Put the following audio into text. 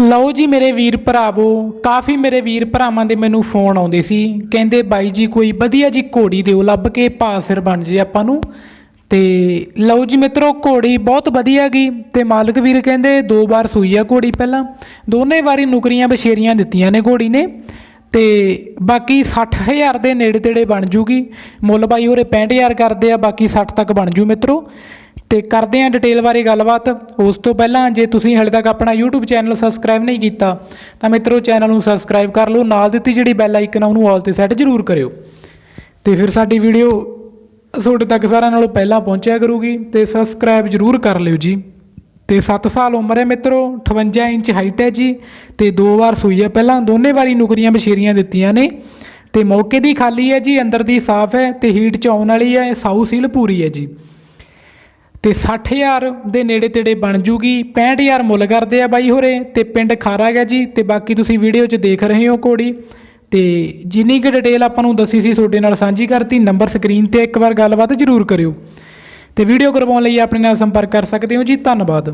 ਲਓ ਜੀ ਮੇਰੇ ਵੀਰ ਭਰਾਵੋ, ਕਾਫੀ ਮੇਰੇ ਵੀਰ ਭਰਾਵਾਂ ਦੇ ਮੈਨੂੰ ਫੋਨ ਆਉਂਦੇ ਸੀ। ਕਹਿੰਦੇ, ਬਾਈ ਜੀ, ਕੋਈ ਵਧੀਆ ਜੀ ਘੋੜੀ ਦਿਓ, ਲੱਭ ਕੇ ਪਾਸਿਰ ਬਣ ਜੇ ਆਪਾਂ ਨੂੰ। ਤੇ ਲਓ ਜੀ ਮਿੱਤਰੋ, ਘੋੜੀ ਬਹੁਤ ਵਧੀਆ ਗਈ ਤੇ ਮਾਲਕ ਵੀਰ ਕਹਿੰਦੇ, ਦੋ ਵਾਰ ਸੂਈ ਆ ਘੋੜੀ ਪਹਿਲਾਂ। ਦੋਨੇ ਵਾਰੀ ਨੁਕਰੀਆਂ ਬਸ਼ੇਰੀਆਂ ਦਿੱਤੀਆਂ ਨੇ ਘੋੜੀ ਨੇ। ਤੇ ਬਾਕੀ 60000 ਦੇ ਨੇੜੇ ਤੇੜੇ ਬਣ ਜੂਗੀ। ਮੁੱਲ ਬਾਈ ਹੋਰੇ 65000 ਕਰਦੇ ਆ, ਬਾਕੀ 60 ਤੱਕ ਬਣ ਜੂ ਮਿੱਤਰੋ। ਤੇ ਕਰਦੇ ਆ ਡਿਟੇਲ ਬਾਰੇ ਗੱਲਬਾਤ। ਉਸ ਤੋਂ ਪਹਿਲਾਂ ਜੇ ਤੁਸੀਂ ਹਲੇ ਤੱਕ ਆਪਣਾ YouTube ਚੈਨਲ ਸਬਸਕ੍ਰਾਈਬ ਨਹੀਂ ਕੀਤਾ, ਤਾਂ ਮਿੱਤਰੋ ਚੈਨਲ ਨੂੰ ਸਬਸਕ੍ਰਾਈਬ ਕਰ ਲਓ, ਨਾਲ ਦਿੱਤੀ ਜਿਹੜੀ ਬੈਲ ਆਈਕਨ ਆ, ਉਹਨੂੰ ਆਲ ਤੇ ਸੈੱਟ ਜ਼ਰੂਰ ਕਰਿਓ। ਤੇ ਫਿਰ ਸਾਡੀ ਵੀਡੀਓ ਤੁਹਾਡੇ ਤੱਕ ਸਾਰਿਆਂ ਨਾਲੋਂ ਪਹਿਲਾਂ ਪਹੁੰਚਿਆ ਕਰੂਗੀ, ਤੇ ਸਬਸਕ੍ਰਾਈਬ ਜ਼ਰੂਰ ਕਰ ਲਿਓ ਜੀ। ਤੇ 7 ਸਾਲ ਉਮਰ ਹੈ ਮਿੱਤਰੋ 58 ਇੰਚ ਹਾਈਟ ਹੈ ਜੀ, ਤੇ ਦੋ ਵਾਰ ਸੂਈ ਹੈ। ਪਹਿਲਾਂ ਦੋਨੇ ਵਾਰੀ ਨੁਕਰੀਆਂ ਬਸ਼ੀਰੀਆਂ ਦਿੱਤੀਆਂ ਨੇ, ਤੇ ਮੌਕੇ ਦੀ ਖਾਲੀ ਹੈ ਜੀ, ਅੰਦਰ ਦੀ ਸਾਫ਼ ਹੈ, ਤੇ ਹੀਟ ਚ ਆਉਣ ਵਾਲੀ ਹੈ, ਸਾਊ ਸੀਲ ਪੂਰੀ ਹੈ ਜੀ। ਤੇ 60000 ਦੇ ਨੇੜੇ ਤੇੜੇ ਬਣ ਜੂਗੀ 65000 ਮੁੱਲ ਕਰਦੇ ਆ ਬਾਈ ਹੋਰੇ, ਤੇ ਪਿੰਡ ਖਾਰਾ ਗਿਆ ਜੀ, ਤੇ ਬਾਕੀ ਤੁਸੀਂ ਵੀਡੀਓ 'ਚ ਦੇਖ ਰਹੇ ਹੋ ਕੋੜੀ। ਤੇ ਜਿੰਨੀ ਕੁ ਡਿਟੇਲ ਆਪਾਂ ਨੂੰ ਦੱਸੀ ਸੀ ਤੁਹਾਡੇ ਨਾਲ ਸਾਂਝੀ ਕਰਤੀ ਨੰਬਰ ਸਕਰੀਨ ਤੇ ਇੱਕ ਵਾਰ ਗੱਲਬਾਤ ਜ਼ਰੂਰ ਕਰਿਓ। ਤੇ ਵੀਡੀਓ ਕਰਵਾਉਣ ਲਈ ਆਪਣੇ ਨਾਲ ਸੰਪਰਕ ਕਰ ਸਕਦੇ ਹੋ ਜੀ, ਧੰਨਵਾਦ।